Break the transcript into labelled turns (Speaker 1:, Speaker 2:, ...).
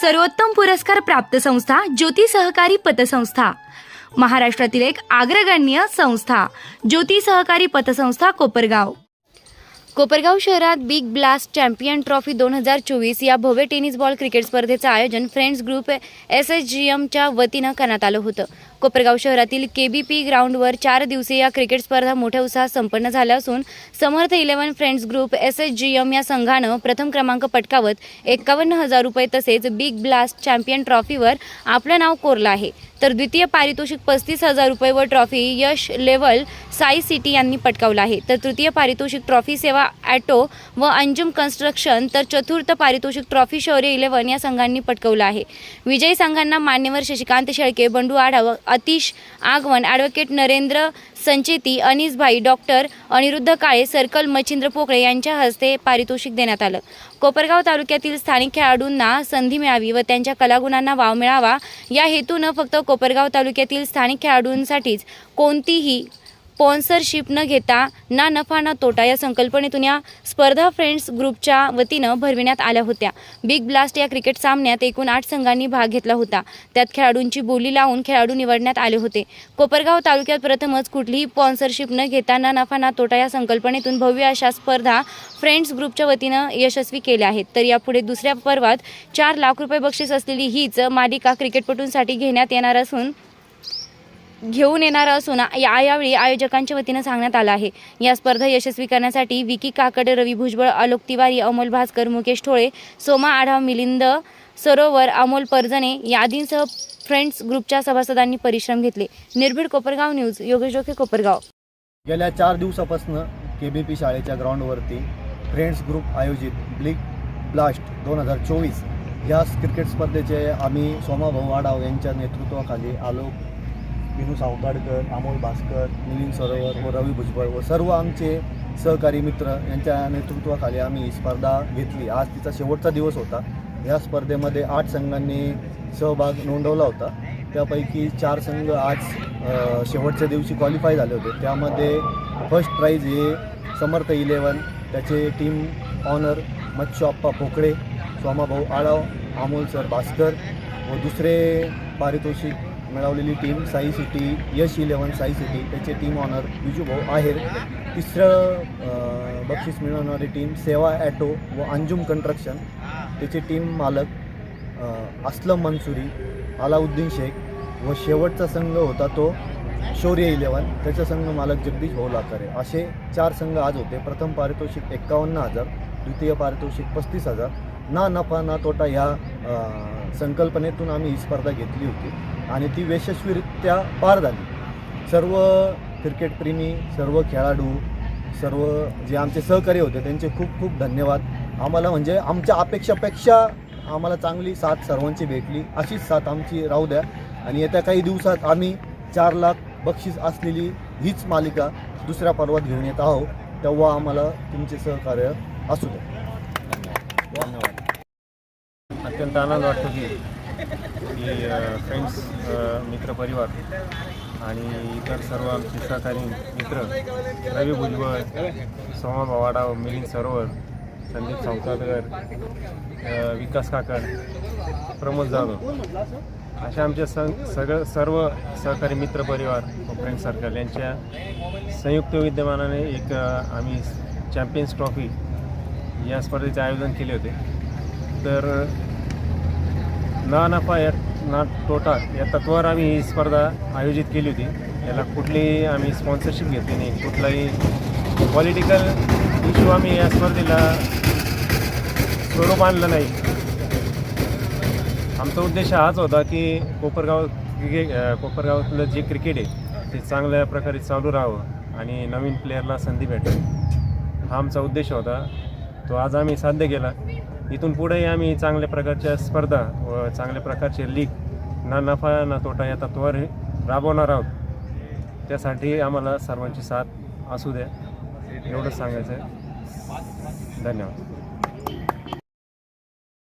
Speaker 1: सर्वोत्तम पुरस्कार प्राप्त संस्था ज्योती सहकारी पतसंस्था. महाराष्ट्रातील एक अग्रगण्य संस्था ज्योती सहकारी पतसंस्था कोपरगाव. कोपरगाव शहरात बिग ब्लास्ट चॅम्पियन ट्रॉफी दोन हजार चोवीस या भव्य टेनिस बॉल क्रिकेट स्पर्धेचं आयोजन friends group S S G एमच्या वतीनं करण्यात आलं होतं. कोपरगाव शहरातील के बी पी ग्राउंडवर चार दिवसीय या क्रिकेट स्पर्धा मोठ्या उत्साहात संपन्न झाल्या असून Samarth eleven friends group S S G M या संघानं प्रथम क्रमांक पटकावत एक्कावन्न हजार रुपये तसेच बिग ब्लास्ट चॅम्पियन ट्रॉफीवर आपलं नाव कोरलं आहे. तर द्वितीय पारितोषिक पस्तीस हजार रुपये व trophy Yash eleven Sai city यांनी पटकावलं आहे. तर तृतीय पारितोषिक ट्रॉफी सेवा ॲटो व अंजुम कन्स्ट्रक्शन तर चतुर्थ पारितोषिक ट्रॉफी शौर्य इलेव्हन या संघांनी पटकावलं आहे. विजयी संघांना मान्यवर Shashikant Shelke Bandu Adhav Atish Agwan advocate Narendra Sancheti Anisbhai doctor Aniruddha Kale circle Machhindra Pokale यांच्या हस्ते पारितोषिक देण्यात आलं. कोपरगाव तालुक्यातील स्थानिक खेळाडूंना संधी मिळावी व त्यांच्या कलागुणांना वाव मिळावा या हेतूनं फक्त कोपरगाव तालुक्यातील स्थानिक खेळाडूंसाठीच कोणतीही स्पॉन्सरशिप न घेता ना नफा ना तोटा या संकल्पनेतून या स्पर्धा फ्रेंड्स ग्रुपच्या वतीनं भरविण्यात आल्या होत्या. बिग ब्लास्ट या क्रिकेट सामन्यात एकूण आठ संघांनी भाग घेतला होता. त्यात खेळाडूंची बोली लावून खेळाडू निवडण्यात आले होते. कोपरगाव तालुक्यात प्रथमच कुठलीही स्पॉन्सरशिप न घेता ना नफा ना तोटा या संकल्पनेतून भव्य अशा स्पर्धा फ्रेंड्स ग्रुपच्या वतीनं यशस्वी केल्या आहेत. तर यापुढे दुसऱ्या पर्वात चार लाख रुपये बक्षीस असलेली हीच मालिका क्रिकेटपटूंसाठी घेण्यात येणार असून घेऊन येणार असून या यावेळी आयोजकांच्या वतीनं सांगण्यात आलं आहे. या स्पर्धा यशस्वी करण्यासाठी विकी काकड रवी भुजबळ आलोक तिवारी अमोल भास्कर मुकेश ठोळे सोमा आढाव मिलिंद सरोवर अमोल परजणे यादींसह फ्रेंड्स ग्रुपच्या सभासदांनी परिश्रम घेतले. निर्भीड कोपरगाव न्यूज योगेश डोके कोपरगाव.
Speaker 2: गेल्या चार दिवसापासून के बी पी शाळेच्या ग्राउंडवरती फ्रेंड्स ग्रुप आयोजित ब्लिक ब्लास्ट दोन हजार चोवीस. या क्रिकेट स्पर्धेचे आम्ही सोमा भाऊ आढाव यांच्या नेतृत्वाखाली आलोक विनू सावकाडकर अमोल भास्कर मिलिंद सरोवर व रवी भुजबळ व सर्व आमचे सहकारी मित्र यांच्या नेतृत्वाखाली आम्ही ही स्पर्धा घेतली. आज तिचा शेवटचा दिवस होता. या स्पर्धेमध्ये आठ संघांनी सहभाग नोंदवला होता. त्यापैकी चार संघ आज शेवटच्या दिवशी क्वालिफाय झाले होते. त्यामध्ये फर्स्ट प्राईज हे समर्थ इलेवन त्याचे team owner Machhappa Pokale Swamabhau Alav Amol sir Bhaskar व दुसरे पारितोषिक मिळवलेली team Sai city Yash eleven Sai city त्याचे टीम ऑनर विजूभाऊ आहेर तिसरं बक्षीस मिळवणारी टीम सेवा ॲटो व अंजुम कन्स्ट्रक्शन त्याचे टीम मालक असलम मंसुरी अलाउद्दीन शेख व शेवटचा संघ होता तो शौर्य इलेवन त्याचा संघ मालक जगदीश भाऊ लाकारे असे चार संघ आज होते. प्रथम पारितोषिक एक्कावन्न हजार द्वितीय पारितोषिक पस्तीस हजार. ना नफा ना तोटा ह्या संकल्पनेतून आम्ही ही स्पर्धा घेतली होती. आणि ती यशस्वीरित्या पार झाली. सर्व क्रिकेटप्रेमी सर्व खेळाडू सर्व जे आमचे सहकारी होते त्यांचे खूप खूप धन्यवाद. आम्हाला म्हणजे आमच्या अपेक्षापेक्षा आम्हाला चांगली साथ सर्वांची भेटली. अशीच साथ आमची राहू द्या. आणि येत्या काही दिवसात आम्ही चार लाख बक्षीस असलेली हीच मालिका दुसऱ्या पर्वात घेऊन येत आहोत. तेव्हा आम्हाला तुमचे सहकार्य असू द्या. धन्यवाद.
Speaker 3: अत्यंत आनंद वाटतो की की फ्रेंड्स मित्रपरिवार आणि इतर सर्व आमचे सहकारी मित्र रवी भुजबळ सोमा वाडाव मिलिंद सरोवर संदीप सावकाकर विकास काकड प्रमोद जाधव अशा आमच्या सं सगळं सर्व सहकारी मित्रपरिवार व फ्रेंड सर्कल यांच्या संयुक्त विद्यमानाने एक आम्ही चॅम्पियन्स ट्रॉफी या स्पर्धेचे आयोजन केले होते. तर ना नफा या ना तोटा या तत्वावर आम्ही ही स्पर्धा आयोजित केली होती. याला कुठलीही आम्ही स्पॉन्सरशिप घेतली नाही. कुठलाही पॉलिटिकल इश्यू आम्ही या स्पर्धेला स्वरूप आणलं नाही. आमचा उद्देश हाच होता की कोपरगाव क्रिके कोपरगावातलं जे क्रिकेट आहे ते चांगल्या प्रकारे चालू राहावं आणि नवीन प्लेअरला संधी भेटावी. हा आमचा उद्देश होता. तो आज आम्ही साध्य केला. इथून पुढेही आम्ही चांगल्या प्रकारच्या स्पर्धा व चांगल्या प्रकारचे लीग ना नफा ना तोटा या तत्वावर राबवणार आहोत. त्यासाठी आम्हाला सर्वांची साथ असू द्या. एवढंच सांगायचं आहे धन्यवाद.